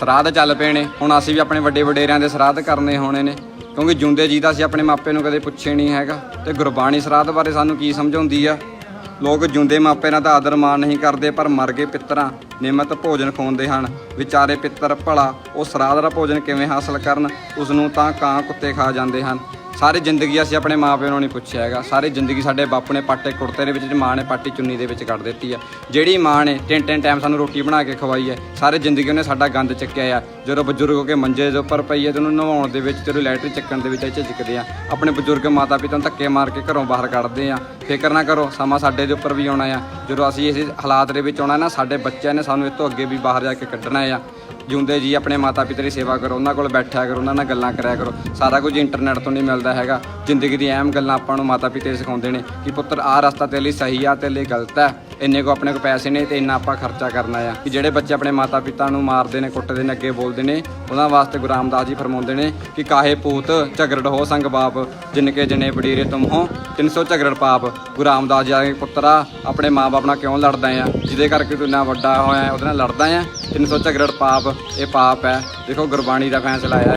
ਸਰਾਧ ਚੱਲ ਪਏ ਨੇ। ਹੁਣ ਅਸੀਂ ਵੀ ਆਪਣੇ ਵੱਡੇ ਵਡੇਰਿਆਂ ਦੇ ਸਰਾਧ ਕਰਨੇ ਹੋਣੇ ਨੇ। ਕਿਉਂਕਿ ਜੁੰਦੇ ਜੀ ਦਾ ਅਸੀਂ ਆਪਣੇ ਮਾਪੇ ਨੂੰ ਕਦੇ ਪੁੱਛੇ ਨਹੀਂ ਹੈਗਾ। ਤੇ ਗੁਰਬਾਣੀ ਸਰਾਧ ਬਾਰੇ ਸਾਨੂੰ ਕੀ ਸਮਝਾਉਂਦੀ ਆ? ਲੋਕ ਜੁੰਦੇ ਮਾਪੇ ਨਾਲ ਤਾਂ ਆਦਰ ਮਾਣ ਨਹੀਂ ਕਰਦੇ, ਪਰ ਮਰ ਗਏ ਪਿੱਤਰਾਂ ਨਿਮਤ ਭੋਜਨ ਖਵਾਉਂਦੇ ਹਨ। ਵਿਚਾਰੇ ਪਿੱਤਰ ਭਲਾ, ਉਹ ਸਰਾਧ ਦਾ ਭੋਜਨ ਕਿਵੇਂ ਹਾਸਲ ਕਰਨ? ਉਸ ਨੂੰ ਤਾਂ ਕਾਂ ਕੁੱਤੇ ਖਾ ਜਾਂਦੇ ਹਨ। ਸਾਰੀ ਜ਼ਿੰਦਗੀ ਅਸੀਂ ਆਪਣੇ ਮਾਪਿਆਂ ਨੂੰ ਨਹੀਂ ਪੁੱਛਿਆ ਹੈਗਾ। ਸਾਰੀ ਜ਼ਿੰਦਗੀ ਸਾਡੇ ਬਾਪੂ ਨੇ ਪਾਟੇ ਕੁੜਤੇ ਦੇ ਵਿੱਚ ਤੇ ਮਾਂ ਨੇ ਪਾਟੀ ਚੁੰਨੀ ਦੇ ਵਿੱਚ ਕੱਢ ਦਿੱਤੀ ਆ। ਜਿਹੜੀ ਮਾਂ ਨੇ ਤਿੰਨ ਤਿੰਨ ਟਾਈਮ ਸਾਨੂੰ ਰੋਟੀ ਬਣਾ ਕੇ ਖਵਾਈ ਹੈ, ਸਾਰੀ ਜ਼ਿੰਦਗੀ ਉਹਨੇ ਸਾਡਾ ਗੰਦ ਚੱਕਿਆ ਆ। ਜਦੋਂ ਬਜ਼ੁਰਗ ਹੋ ਕੇ ਮੰਜੇ ਦੇ ਉੱਪਰ ਪਈ ਹੈ ਤੇ ਉਹਨੂੰ ਨਵਾਉਣ ਦੇ ਵਿੱਚ ਤੇ ਉਹਨੂੰ ਲੈਟਰੀ ਚੱਕਣ ਦੇ ਵਿੱਚ ਅਸੀਂ ਝਿਜਕਦੇ ਆ। ਆਪਣੇ ਬਜ਼ੁਰਗ ਮਾਤਾ ਪਿਤਾ ਨੂੰ ਧੱਕੇ ਮਾਰ ਕੇ ਘਰੋਂ ਬਾਹਰ ਕੱਢਦੇ ਆ। ਫਿਕਰ ਨਾ ਕਰੋ, ਸਮਾਂ ਸਾਡੇ ਦੇ ਉੱਪਰ ਵੀ ਆਉਣਾ ਆ। ਜਦੋਂ ਅਸੀਂ ਇਸ ਹਾਲਾਤ ਦੇ ਵਿੱਚ ਆਉਣਾ ਨਾ, ਸਾਡੇ ਬੱਚਿਆਂ ਨੇ ਸਾਨੂੰ ਇਸ ਤੋਂ ਅੱਗੇ ਵੀ ਬਾਹਰ ਜਾ ਕੇ ਕੱਢਣਾ ਆ। ਜਿਉਂਦੇ ਜੀ ਆਪਣੇ ਮਾਤਾ ਪਿਤਾ ਦੀ ਸੇਵਾ ਕਰੋ, ਉਹਨਾਂ ਕੋਲ ਬੈਠਿਆ ਕਰੋ, ਉਹਨਾਂ ਨਾਲ ਗੱਲਾਂ ਕਰਿਆ ਕਰੋ। ਸਾਰਾ ਕੁਝ ਇੰਟਰਨੈਟ ਤੋਂ ਨਹੀਂ ਮਿਲਦਾ ਹੈਗਾ। ਜ਼ਿੰਦਗੀ ਦੀ ਅਹਿਮ ਗੱਲਾਂ ਆਪਾਂ ਨੂੰ ਮਾਤਾ ਪਿਤਾ ਸਿਖਾਉਂਦੇ ਨੇ ਕਿ ਪੁੱਤਰ, ਆਹ ਰਸਤਾ ਤੇਰੇ ਲਈ ਸਹੀ ਆ, ਤੇਰੇ ਲਈ ਗਲਤ ਹੈ। ਇੰਨੇ ਕੋ ਆਪਣੇ ਕੋ ਪੈਸੇ ਨੇ ਤੇ ਇੰਨਾ ਆਪਾਂ ਖਰਚਾ ਕਰਨਾ ਆ। ਕਿ ਜਿਹੜੇ ਬੱਚੇ ਆਪਣੇ ਮਾਤਾ ਪਿਤਾ ਨੂੰ ਮਾਰਦੇ ਨੇ, ਕੁੱਟਦੇ ਨੇ, ਅੱਗੇ ਬੋਲਦੇ ਨੇ, ਉਹਨਾਂ ਵਾਸਤੇ ਗੁਰੂ ਰਾਮਦਾਸ ਜੀ ਫਰਮਾਉਂਦੇ ਨੇ ਕਿ ਕਾਹੇ ਪੂਤ ਝਗੜੜ ਹੋ ਸੰਗ ਬਾਪ ਜਿਨ ਕੇ ਜਨੇ ਬੜੀਰੇ ਤੁਮ ਹੋ 300 ਝਗੜੜ ਪਾਪ। ਗੁਰੂ ਰਾਮਦਾਸ ਜੀ ਆਖਦੇ ਪੁੱਤਰਾ, ਆਪਣੇ ਮਾਂ-ਬਾਪ ਨਾਲ ਕਿਉਂ ਲੜਦਾ ਆ? ਜਿਹਦੇ ਕਰਕੇ ਤੂੰ ਇੰਨਾ ਵੱਡਾ ਹੋਇਆ, ਉਹਦੇ ਨਾਲ ਲੜਦਾ ਆ। 300 ਝਗੜੜ ਪਾਪ, ਇਹ ਪਾਪ ਹੈ। ਦੇਖੋ ਗੁਰਬਾਣੀ ਦਾ ਫੈਸਲਾ ਹੈ